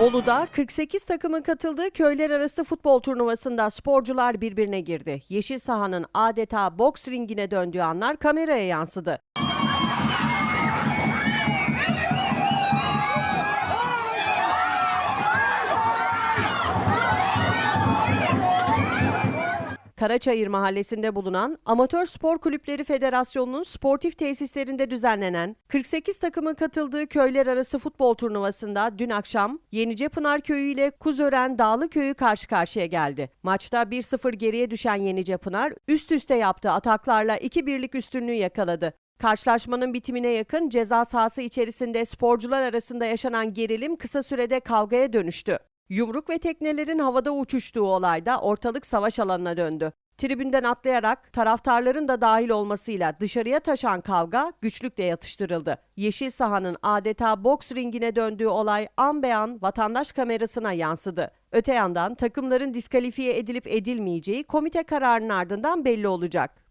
Bolu'da 48 takımın katıldığı köyler arası futbol turnuvasında sporcular birbirine girdi. Yeşil sahanın adeta boks ringine döndüğü anlar kameraya yansıdı. Karaçayır Mahallesi'nde bulunan Amatör Spor Kulüpleri Federasyonu'nun sportif tesislerinde düzenlenen 48 takımın katıldığı köyler arası futbol turnuvasında dün akşam Yenicepınar Köyü ile Kuzören Dağlı Köyü karşı karşıya geldi. Maçta 1-0 geriye düşen Yenicepınar üst üste yaptığı ataklarla 2-1'lik üstünlüğü yakaladı. Karşılaşmanın bitimine yakın ceza sahası içerisinde sporcular arasında yaşanan gerilim kısa sürede kavgaya dönüştü. Yumruk ve teknelerin havada uçuştuğu olayda ortalık savaş alanına döndü. Tribünden atlayarak taraftarların da dahil olmasıyla dışarıya taşan kavga güçlükle yatıştırıldı. Yeşil sahanın adeta boks ringine döndüğü olay an be an vatandaş kamerasına yansıdı. Öte yandan takımların diskalifiye edilip edilmeyeceği komite kararının ardından belli olacak.